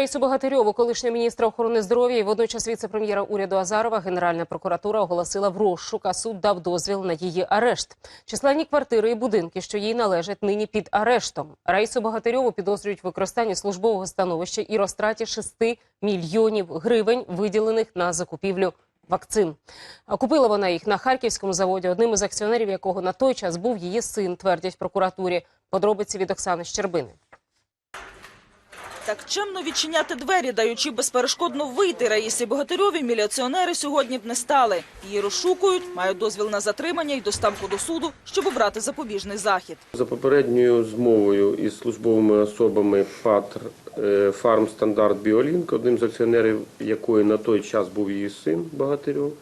Раїсу Богатирьову, колишнього міністра охорони здоров'я і водночас віце-прем'єра уряду Азарова, Генеральна прокуратура оголосила в розшук, а суд дав дозвіл на її арешт. Численні квартири і будинки, що їй належать, нині під арештом. Раїсу Богатирьову підозрюють в використанні службового становища і розтраті 6 мільйонів гривень, виділених на закупівлю вакцин. Купила вона їх на харківському заводі, одним із акціонерів якого на той час був її син, твердять в прокуратурі. Подробиці від Оксани Щербини. Так чемно відчиняти двері, даючи безперешкодно вийти Раїсі Богатирьові, міліціонери сьогодні б не стали. Її розшукують, мають дозвіл на затримання і доставку до суду, щоб обрати запобіжний захід. За попередньою змовою із службовими особами ФАТ е, Фарм Стандарт Біолінк, одним з акціонерів якої на той час був її син Багатирьов,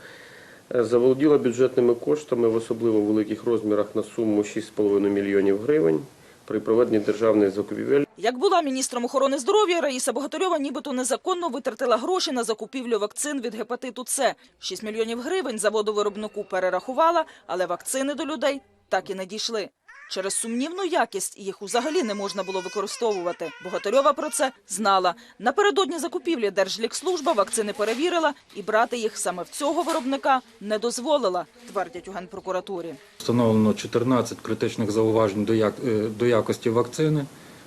е, заволоділа бюджетними коштами в особливо великих розмірах на суму 6,5 мільйонів гривень при проведенні державних закупівель Як була міністром охорони здоров'я, Раїса Богатирьова нібито незаконно витратила гроші на закупівлю вакцин від гепатиту С. 6 мільйонів гривень заводу-виробнику перерахувала, але вакцини до людей так і не дійшли. Через сумнівну якість їх взагалі не можна було використовувати. Богатирьова про це знала. Напередодні закупівлі Держлікслужба вакцини перевірила і брати їх саме в цього виробника не дозволила, твердять у Генпрокуратурі. Встановлено 14 критичних зауважень до, як, е, до якості вакцини,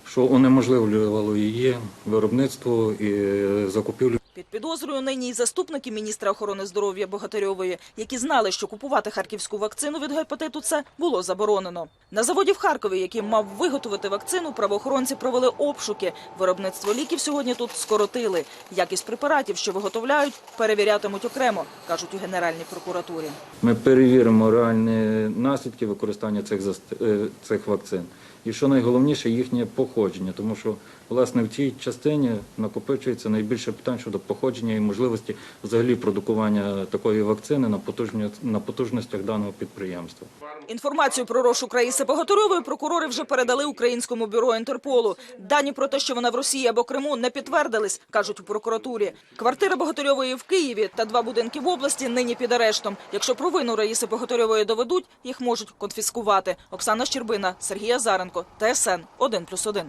що унеможливлювало її виробництво і е, закупівлю. Під підозрою нині й заступники міністра охорони здоров'я Богатирьової, які знали, що купувати харківську вакцину від гепатиту С було заборонено. На заводі в Харкові, який мав виготовити вакцину, правоохоронці провели обшуки. Виробництво ліків сьогодні тут скоротили. Якість препаратів, що виготовляють, перевірятимуть окремо, кажуть у Генеральній прокуратурі. Ми перевіримо реальні наслідки використання цих, е, цих вакцин. І що найголовніше, їхнє походження, тому що власне в цій частині накопичується найбільше питань щодо походження і можливості взагалі продукування такої вакцини на, на потужностях даного підприємства. Інформацію про розшук Раїси Богатирьової прокурори вже передали українському бюро Інтерполу. Дані про те, що вона в Росії або Криму, не підтвердились, кажуть у прокуратурі. Квартира Богатирьової в Києві та два будинки в області нині під арештом. Якщо провину Раїси Богатирьової доведуть, їх можуть конфіскувати. Оксана Щербина, Сергій Азаренко, ТСН 1+,1.